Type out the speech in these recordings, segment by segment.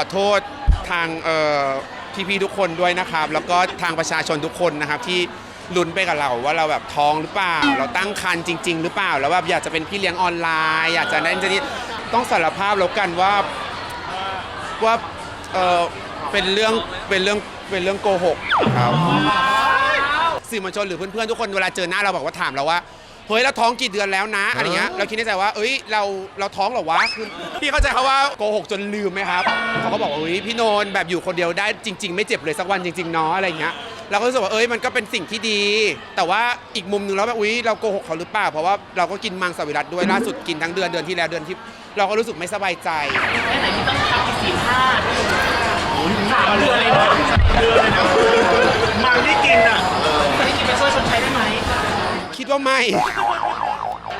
อโทษทางพี่ๆทุกคนด้วยนะครับ แล้วก็ทางประชาชนทุกคนนะครับที่ลุ้นไปกับเราว่าเราแบบท้องหรือเปล่า เราตั้งครรภ์จริง ๆ หรือเปล่า แล้วแบบอยากจะเป็นพี่เลี้ยงออนไลน์ อยากจะนั่นจะนี่ต้องสารภาพแล้วกันว่าว่าเออเป็นเรื่องเป็นเรื่องเป็นเรื่องโกหกครับสื่อมวลชนหรือเพื่อนๆทุกคนเวลาเจอหน้าเราบอกว่าถามเราว่า เฮ้ยเราท้องกี่เดือนแล้วนะอะไรเงี้ยเราคิดในใจว่า เอ้ยเราเราท้องเหรอวะคือพี่เข้าใจเขาว่าโกหกจนลืมไหมครับเขาก็บอกว่าเฮ้ยพี่โนนแบบอยู่คนเดียวได้จริง ๆ ไม่เจ็บเลยสักวันจริงๆเนาะอะไรเงี้ยเราก็รู้สึกว่าเอ้ยมันก็เป็นสิ่งที่ดี แต่ว่าอีกมุมหนึงแล้วแบบอุ้ยเราโกหกเขาหรือเปล่าเพราะว่าเราก็กินมังสวิรัตด้วยล่าสุดกินทั้งเดือนเดือนที่แล้วเดือนที่ เราก็รู้สึกไม่สบายใจ แค่ไหนที่ต้องทำอีกสี่ห้าส คิดว่าไม่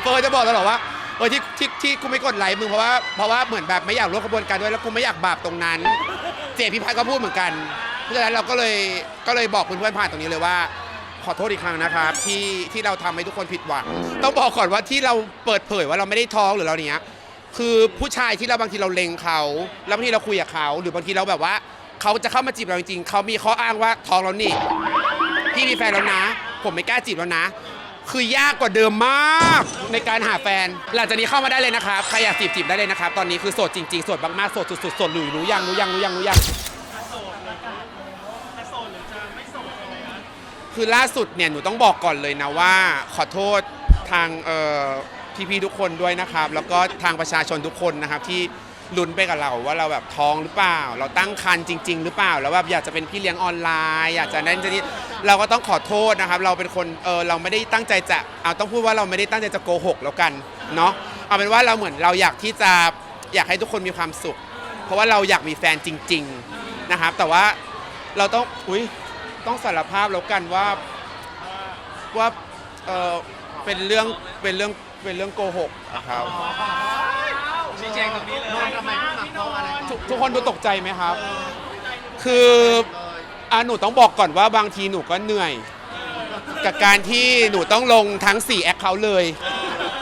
เฟิร์นจะบอกตลอดว่าเออที่ที่ที่กูไม่กดไลค์มึงเพราะว่าเพราะว่าเหมือนแบบไม่อยากร่วมขบวนการด้วยแล้วกูไม่อยากบาปตรงนั้น เจพิพัฒน์ก็พูดเหมือนกันเพราะฉะนั้นเราก็เลยก็เลยบอกเพื่อนๆผ่านตรงนี้เลยว่า ขอโทษอีกครั้งนะครับที่ที่เราทำให้ทุกคนผิดหวัง ต้องบอกก่อนว่าที่เราเปิดเผยว่าเราไม่ได้ท้องหรือเราเนี้ย คือผู้ชายที่เราบางทีเราเล็งเขาแล้วบางทีเราคุยกับเขาหรือบางทีเราแบบว่าเขาจะเข้ามาจีบเราจริงๆเขามีข้ออ้างว่าท้องแล้วนี่พี่มีแฟนแล้วนะ ผมไม่กล้าจีบแล้วนะ คือยากกว่าเดิมมาก ในการหาแฟน หลังจากนี้เข้ามาได้เลยนะครับ ใครอยากจีบจีบได้เลยนะครับ ตอนนี้คือโสดจริงๆโสดมากๆโสดสุดๆโสดหลุยรู้ยังรู้ยังรู้ยังรู้ยังคือล่าสุดเนี่ยหนูต้องบอกก่อนเลยนะว่า ขอโทษทางเอ่อพี่ๆทุกคนด้วยนะครับ แล้วก็ทางประชาชนทุกคนนะครับที่ ลุ้นไปกับเราว่าเราแบบท้องหรือเปล่า เราตั้งครรภ์จริง ๆ หรือเปล่า แล้วแบบอยากจะเป็นพี่เลี้ยงออนไลน์ อยากจะนั่นจะนี่เราก็ต้องขอโทษนะครับ เราเป็นคนเออเราไม่ได้ตั้งใจจะเอาต้องพูดว่าเราไม่ได้ตั้งใจจะโกหกแล้วกันเนาะเอาเป็นว่าเราเหมือนเราอยากที่จะอยากให้ทุกคนมีความสุข เพราะว่าเราอยากมีแฟนจริง ๆนะครับ แต่ว่าเราต้องอุ้ยต้องสารภาพแล้วกันว่าว่าเออเป็นเรื่องเป็นเรื่องเป็นเรื่องโกหกครับ จงตรงนี้เลยทำไมพี่หมักเพราะอะไรทุกทุกคนดูตกใจไหมครับ คืออะหนูต้องบอกก่อนว่าบางทีหนูก็เหนื่อย กับการที่หนูต้องลงทั้ง 4 แอคเคาท์เลย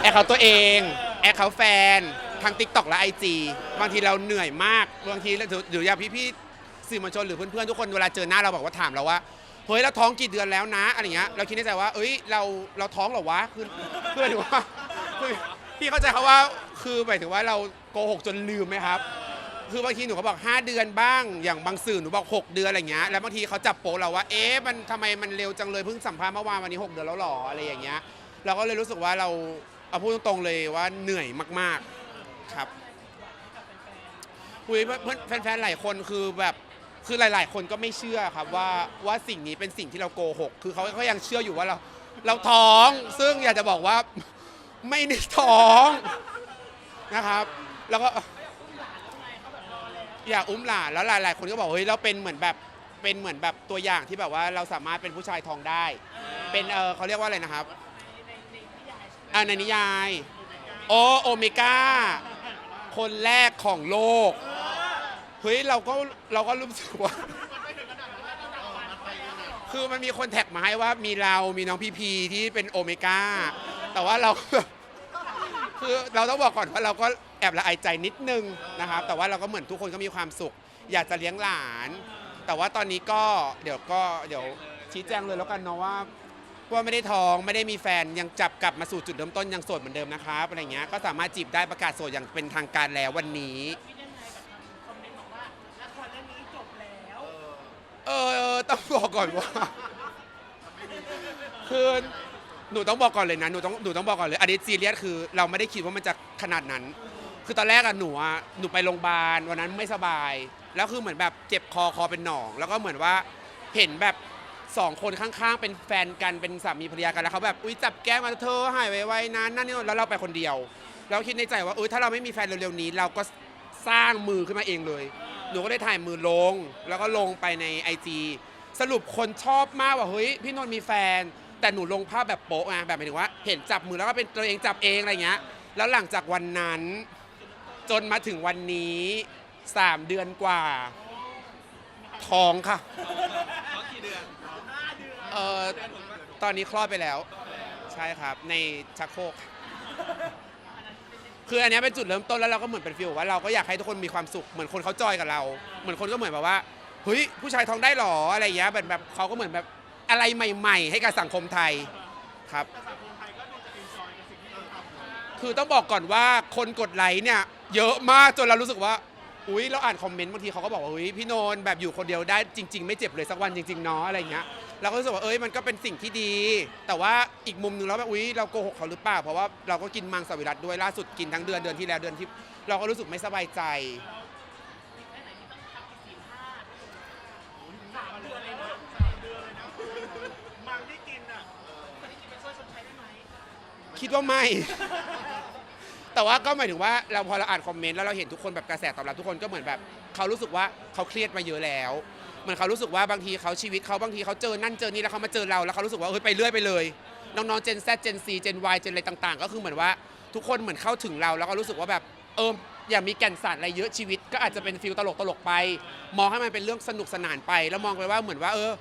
แอคเคาท์ตัวเอง แอคเคาท์แฟน ทั้ง TikTok และ IG บางทีเราเหนื่อยมาก บางทีหรือหรืออย่างพี่ๆสื่อมวลชนหรือเพื่อนๆ ทุกคนเวลาเจอหน้าเราบอกว่าถามเราว่า เฮ้ย เราท้องกี่เดือนแล้วนะ อะไรเงี้ย เราคิดในใจว่า เอ้ย เรา เราท้องเหรอวะ คือคือหมายถึงว่าคือพี่เข้าใจเขาว่า คือหมายถึงว่าเราโกหกจนลืมไหมครับ คือบางทีหนูก็บอก 5 เดือนบ้าง อย่างบางสื่อหนูบอก 6 เดือนอะไรเงี้ย แล้วบางทีเขาจับโป๊ะเราว่า เอ๊ะ มันทำไมมันเร็วจังเลยเพิ่งสัมภาษณ์เมื่อวานวันนี้ 6 เดือนแล้วหรออะไรอย่างเงี้ย เราก็เลยรู้สึกว่าเราเอาพูดตรงๆเลยว่าเหนื่อยมากๆครับคุยเพื่อนแฟนๆหลายคนคือแบบคือหลาย ๆ คนก็ไม่เชื่อครับว่าว่าสิ่งนี้เป็นสิ่งที่เราโกหก คือเขาก็ยังเชื่ออยู่ว่าเราเราท้อง ซึ่งอยากจะบอกว่าไม่ได้ท้องนะครับ แล้วก็อยากอุ้มหลานแล้วหลายๆคนก็บอกเฮ้ยเราเป็นเหมือนแบบเป็นเหมือนแบบตัวอย่างที่แบบว่าเราสามารถเป็นผู้ชายทองได้ เป็นเออเขาเรียกว่าอะไรนะครับอ่าในนิยายโอโอเมก้าคนแรกของโลกเฮ้ยเราก็เราก็รู้สึกว่าคือมันมีคนแท็กมาให้ว่ามีเรา มีน้องพีพีที่เป็นโอเมก้าแต่ว่าเราคือเราต้องบอกก่อนว่าเราก็แอบละอายใจนิดนึงนะครับ แต่ว่าเราก็เหมือนทุกคนก็มีความสุข อยากจะเลี้ยงหลาน แต่ว่าตอนนี้ก็เดี๋ยวก็เดี๋ยวชี้แจงเลยแล้วกันเนาะว่าว่าไม่ได้ท้องไม่ได้มีแฟนยังจับกลับมาสู่จุดเริ่มต้นยังโสดเหมือนเดิมนะครับอะไรเงี้ยก็สามารถจีบได้ประกาศโสดอย่างเป็นทางการแล้ววันนี้ เออต้องบอกก่อนว่าคือหนูต้องบอกก่อนเลยนะหนูต้องหนูต้องบอกก่อนเลยอันนี้ซีเรียสคือ เราไม่ได้คิดว่ามันจะขนาดนั้น คือตอนแรกอะหนูอะหนูไปโรงพยาบาลวันนั้นไม่สบาย แล้วคือเหมือนแบบเจ็บคอคอเป็นหนอง แล้วก็เหมือนว่าเห็นแบบสองคนข้างๆ เป็นแฟนกันเป็นสามีภรรยากันแล้วเขาแบบอุ้ยจับแก้มมาเธอหายไวๆนะนั่นนี่แล้วเราไปคนเดียวแล้วคิดในใจว่าเออถ้าเราไม่มีแฟนเร็วๆนี้ เราก็สร้างมือขึ้นมาเองเลย หนูก็ได้ถ่ายมือลง แล้วก็ลงไปในไอจีสรุปคนชอบมากว่าเฮ้ยพี่นนท์มีแฟน แต่หนูลงภาพแบบโป๊ะไงแบบหมายถึงว่า เห็นจับมือแล้วก็เป็นตัวเองจับเองอะไรเงี้ยแล้วหลังจากวันนั้น จนมาถึงวันนี้สามเดือนกว่าท้องค่ะเออตอนนี้คลอดไปแล้ว ใช่ครับ ในชักโครกคืออันเนี้ยเป็นจุดเริ่มต้นแล้วเราก็เหมือนเป็นฟิลว่าเราก็อยากให้ทุกคนมีความสุขเหมือนคนเขาจอยกับเรา เหมือนคนก็เหมือนแบบว่าเฮ้ยผู้ชายท้องได้หรออะไรอย่างเงี้ยแบบแบบเขาก็เหมือนแบบอะไรใหม่ ๆ ให้กับสังคมไทยครับ คือต้องบอกก่อนว่าคนกดไลค์เนี่ย เยอะมากจนเรารู้สึกว่า อุ้ยเราอ่านคอมเมนต์บางทีเขาก็บอกว่า อุ้ยพี่โนนแบบอยู่คนเดียวได้จริง ๆ ไม่เจ็บเลยสักวันจริงๆเนาะอะไรเงี้ยเราก็รู้สึกว่าเอ้ยมันก็เป็นสิ่งที่ดี แต่ว่าอีกมุมหนึ่งแล้วแบบอุ้ยเราโกหกเขาหรือเปล่าเพราะว่าเราก็กินมังสวิรัตด้วยล่าสุดกินทั้งเดือนเดือนที่แล้วเดือนที่เราก็รู้สึกไม่สบายใจสามเดือนเลยนะมังที่กินอะคนที่กินไปช่วยชดใช้ได้ไหม คิดว่าไม่ แต่ว่าก็หมายถึงว่าเราพอเราอ่านคอมเมนต์แล้วเราเห็นทุกคนแบบกระแสตอบรับทุกคนก็เหมือนแบบเขารู้สึกว่าเขาเครียดมาเยอะแล้วเหมือนเขารู้สึกว่าบางทีเขาชีวิตเขาบางทีเขาเจอนั่นเจอนี่แล้วเขามาเจอเราแล้วเขารู้สึกว่าเฮ้ยไปเรื่อยไปเลยน้องๆเจน Z เจน C เจน Y เจนอะไรต่างๆ ก็คือเหมือนว่าทุกคนเหมือนเข้าถึงเราแล้วก็รู้สึกว่าแบบเอออย่ามีแก่นสารอะไรเยอะชีวิต ก็อาจจะเป็นฟิลตลกตลกๆไป มองให้มันเป็นเรื่องสนุกสนานไป แล้วมองไปว่าเหมือนว่าเออ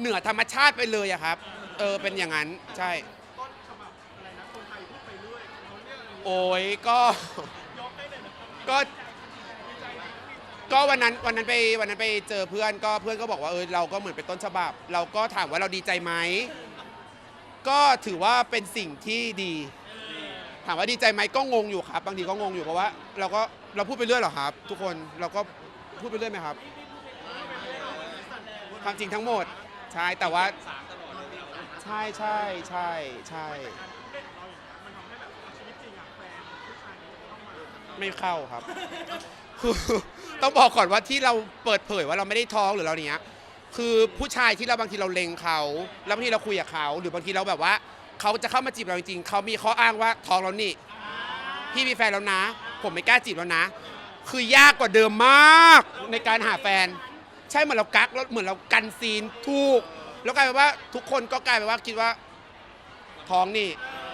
เหนือธรรมชาติไปเลยอะครับ เออเป็นอย่างนั้นใช่ โอ้ยก็ ก็ก็วันนั้นวันนั้นไปวันนั้นไปเจอเพื่อนก็เพื่อนก็บอกว่าเออเราก็เหมือนเป็นต้นฉบับ เราก็ถามว่าเราดีใจไหมก็ถือว่าเป็นสิ่งที่ดี ถามว่าดีใจไหมก็งงอยู่ครับ บางทีก็งงอยู่เพราะว่า เราก็เราพูดไปเรื่อยเหรอครับ ทุกคนเราก็พูดไปเรื่อยไหมครับ ความจริงทั้งหมดใช่แต่ว่า ใช่ใช่ใช่ใช่ ไม่เข้าครับ คือต้องบอกก่อนว่าที่เราเปิดเผยว่าเราไม่ได้ท้องหรือเราเนี้ย คือผู้ชายที่เราบางทีเราเลงเขาแล้วบางทีเราคุยกับเขาหรือบางทีเราแบบว่าเขาจะเข้ามาจีบเราจริงๆเขามีข้ออ้างว่าท้องแล้วนี่พี่มีแฟนแล้วนะ ผมไม่กล้าจีบแล้วนะ คือยากกว่าเดิมมากในการหาแฟน ใช่เหมือนเรากักแล้วเหมือนเรากันซีนถูก แล้วกลายเป็นว่าทุกคนก็กลายเป็นว่าคิดว่าท้องนี่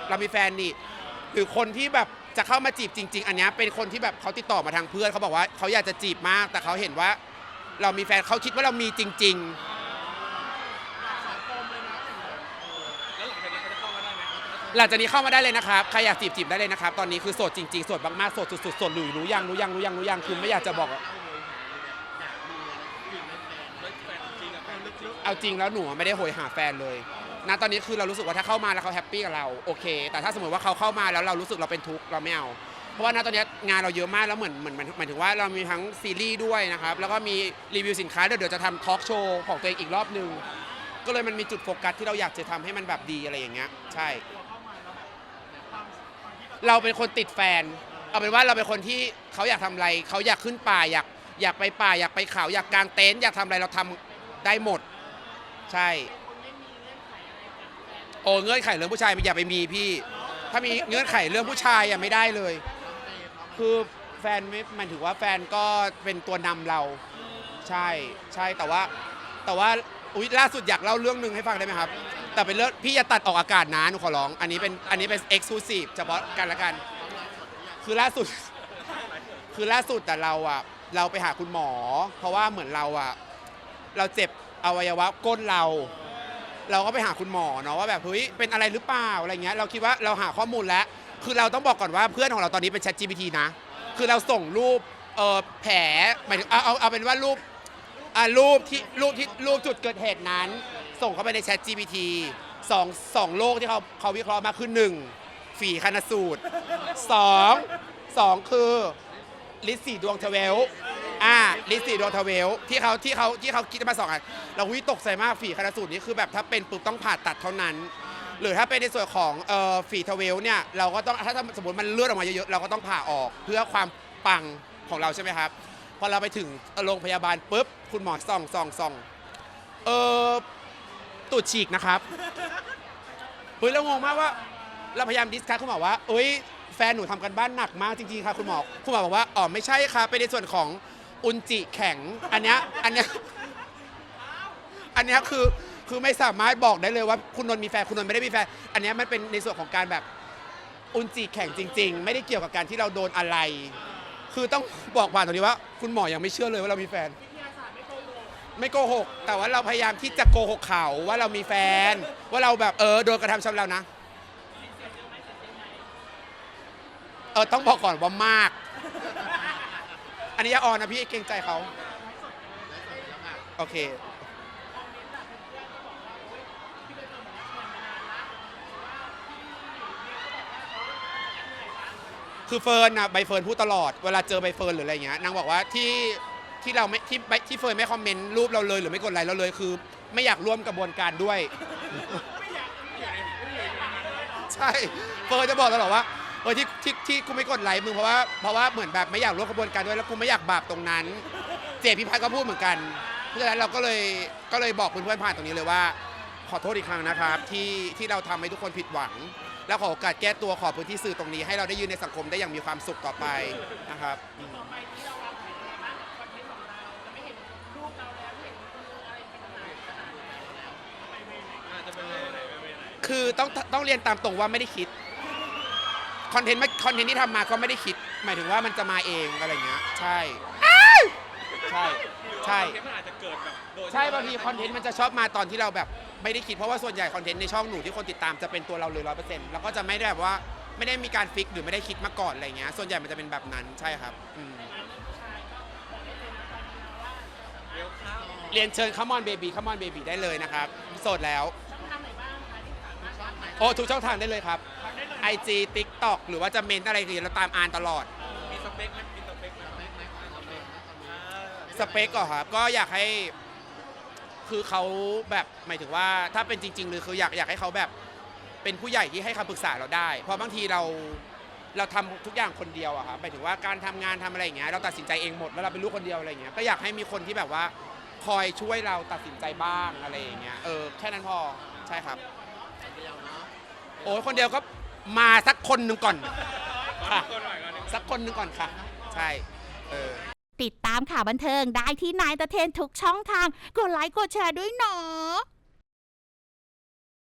เรามีแฟนนี่หรือคนที่แบบ จะเข้ามาจีบจริง ๆ อันเนี้ยเป็นคนที่แบบเขาติดต่อมาทางเพื่อนเขาบอกว่าเขาอยากจะจีบมาก แต่เขาเห็นว่า เรามีแฟนเขาคิดว่าเรามีจริงๆหลังจากนี้เข้ามาได้เลยนะครับใครอยากจีบจีบได้เลยนะครับ ตอนนี้คือโสดจริงๆโสดมากๆโสดสุดๆโสดหลุยรู้ยังรู้ยังรู้ยังรู้ยังคือไม่อยากจะบอกอะเอาจริงแล้วหนูไม่ได้โหยหาแฟนเลย นะตอนนี้คือเรารู้สึกว่าถ้าเข้ามาแล้วเขาแฮปปี้กับเราโอเค แต่ถ้าสมมติว่าเขาเข้ามาแล้วเรารู้สึกเราเป็นทุกข์เราไม่เอา เพราะว่าณตอนนี้งานเราเยอะมากแล้วเหมือนเหมือนเหมือนหมายถึงว่าเรามีทั้งซีรีส์ด้วยนะครับ แล้วก็มีรีวิวสินค้าเดี๋ยวเดี๋ยวจะทำทอล์กโชว์ของตัวเองอีกรอบหนึ่งก็เลยมันมีจุดโฟกัสที่เราอยากจะทำให้มันแบบดีอะไรอย่างเงี้ยใช่ เราเป็นคนติดแฟน เอาเป็นว่าเราเป็นคนที่เขาอยากทำอะไรเขาอยากขึ้นป่าอยากอยากไปป่าอยากไปเขาอยากกางเต็นท์อยากทำอะไรเราทำได้หมด ใช่ โอ้เงื่อนไขเรื่องผู้ชายอย่าไปมีพี่ ถ้ามีเงื่อนไขเรื่องผู้ชายอะไม่ได้เลย คือแฟนไม่มันถือว่าแฟนก็เป็นตัวนำเรา ใช่ใช่แต่ว่า แต่ว่าอุ๊ยล่าสุดอยากเล่าเรื่องหนึ่งให้ฟังได้ไหมครับ แต่เป็นเรื่องพี่อย่าตัดออกอากาศนะหนูขอร้อง อันนี้เป็นอันนี้เป็นเอ็กซ์คลูซีฟเฉพาะกันละกัน คือล่าสุด คือล่าสุดแต่เราอะเราไปหาคุณหมอ เพราะว่าเหมือนเราอะเราเจ็บอวัยวะก้นเรา เราก็ไปหาคุณหมอเนาะว่าแบบเฮ้ยเป็นอะไรหรือเปล่าอะไรเงี้ยเราคิดว่าเราหาข้อมูลแล้ว คือเราต้องบอกก่อนว่าเพื่อนของเราตอนนี้เป็น Chat GPT นะ คือเราส่งรูปเออแผลหมายถึงเอาเอาเอาเป็นว่ารูปอ่ารูปที่รูปที่รูปจุดเกิดเหตุนั้น ส่งเข้าไปใน Chat GPT สองสองโรคที่เขาเขาวิเคราะห์มาคือหนึ่งฝีคณสูตรสองสองคือลิสีดวงเทเวล ลิสีดวงทเวลที่เขาที่เขาที่เขาคิดมาสองอันเราวิตกใจมากฝีคณสูตรนี้คือแบบถ้าเป็นปุ๊บต้องผ่าตัดเท่านั้น หรือถ้าเป็นในส่วนของเอ่อฝีทเวลเนี่ยเราก็ต้องถ้าสมมติมันเลือดออกมาเยอะๆเราก็ต้องผ่าออกเพื่อความปังของเราใช่ไหมครับพอเราไปถึงโรงพยาบาลปุ๊บคุณหมอส่องส่องส่องเออตูดฉีกนะครับเฮ้ยเรางงมากว่าเราพยายามดิสคัสคุณหมอว่าเอ้ยแฟนหนูทำกันบ้านหนักมากจริงๆค่ะคุณหมอคุณหมอบอกว่าอ๋อไม่ใช่ค่ะเป็นในส่วนของ อุนจิแข็ง อันเนี้ยอันเนี้ยอันเนี้ยคือคือไม่สามารถบอกได้เลยว่าคุณนนท์มีแฟนคุณนนท์ไม่ได้มีแฟนอันเนี้ยมันเป็นในส่วนของการแบบอุนจิแข่งจริง ๆ ไม่ได้เกี่ยวกับการที่เราโดนอะไร คือต้องบอกผ่านตรงนี้ว่า คุณหมอยังไม่เชื่อเลยว่าเรามีแฟน ไม่โกหก แต่ว่าเราพยายามที่จะโกหกเขาว่าเรามีแฟน ว่าเราแบบเออโดนกระทำชำเรานะ เออต้องบอกก่อนว่ามาก อันนี้อย่าออนนะพี่เกรงใจเขาโอเค คือเฟิร์นอะใบเฟิร์นพูดตลอด เวลาเจอใบเฟิร์นหรืออะไรเงี้ยนางบอกว่าที่ที่เราไม่ที่ใบที่เฟิร์นไม่คอมเมนต์รูปเราเลยหรือไม่กดไลค์เราเลยคือ ไม่อยากร่วมกระบวนการด้วย ใช่ เฟิร์นจะบอกตลอดว่า เออที่ที่ที่กูไม่กดไลค์มึงเพราะว่าเพราะว่าเหมือนแบบไม่อยากร่วมกระบวนการด้วยแล้วกูไม่อยากบาปตรงนั้น เจพิพัฒน์ก็พูดเหมือนกัน เพราะฉะนั้นเราก็เลยก็เลยบอกเพื่อนๆผ่านตรงนี้เลยว่า ขอโทษอีกครั้งนะครับ ที่ที่เราทำให้ทุกคนผิดหวัง แล้วขอโอกาสแก้ตัวขอพื้นที่สื่อตรงนี้ให้เราได้ยืนในสังคมได้อย่างมีความสุขต่อไปนะครับอืมคือต้องต้องเรียนตามตรงว่าไม่ได้คิด คอนเทนต์ไม่คอนเทนต์ที่ทำมาก็ไม่ได้คิด หมายถึงว่ามันจะมาเองอะไรอย่างเงี้ยใช่ใช่ใช่ มันอาจจะเกิดแบบโดยใช่บางทีคอนเทนต์มันจะชอบมาตอนที่เราแบบไม่ได้คิดเพราะว่าส่วนใหญ่คอนเทนต์ในช่องหนูที่คนติดตามจะเป็นตัวเราเลยร้อยเปอร์เซ็นต์แล้วก็จะไม่ได้แบบว่าไม่ได้มีการฟิกหรือไม่ได้คิดมาก่อนอะไรเงี้ยส่วนใหญ่มันจะเป็นแบบนั้นใช่ครับอืมเดี๋ยวเข้าเรียนเชิญ come on baby come on baby ได้เลยนะครับโสดแล้วโอ้ทุกช่องทางได้เลยครับ IG TikTok หรือว่าจะเมนอะไรคือเราตามอ่านตลอด มีสเปคไหมมีสเปคไหมอ่าสเปคก็ครับก็อยากให้คือเขาแบบหมายถึงว่าถ้าเป็นจริงๆหรือคืออยากอยากให้เขาแบบเป็นผู้ใหญ่ที่ให้คำปรึกษาเราได้ เพราะบางทีเราเราทำทุกอย่างคนเดียวอะครับหมายถึงว่าการทำงานทำอะไรอย่างเงี้ยเราตัดสินใจเองหมดแล้วเราเป็นลูกคนเดียวอะไรอย่างเงี้ยก็อยากให้มีคนที่แบบว่าคอยช่วยเราตัดสินใจบ้างอะไรอย่างเงี้ยเออแค่นั้นพอใช่ครับ โอ้ยคนเดียวก็ มาสักคนหนึ่งก่อนค่ะคนหน่อยก่อนหนึ่งสักคนหนึ่งก่อนค่ะ ใช่เออติดตามข่าวบันเทิงได้ที่นายตะเทนทุกช่องทาง กดไลค์กดแชร์ด้วยเนาะ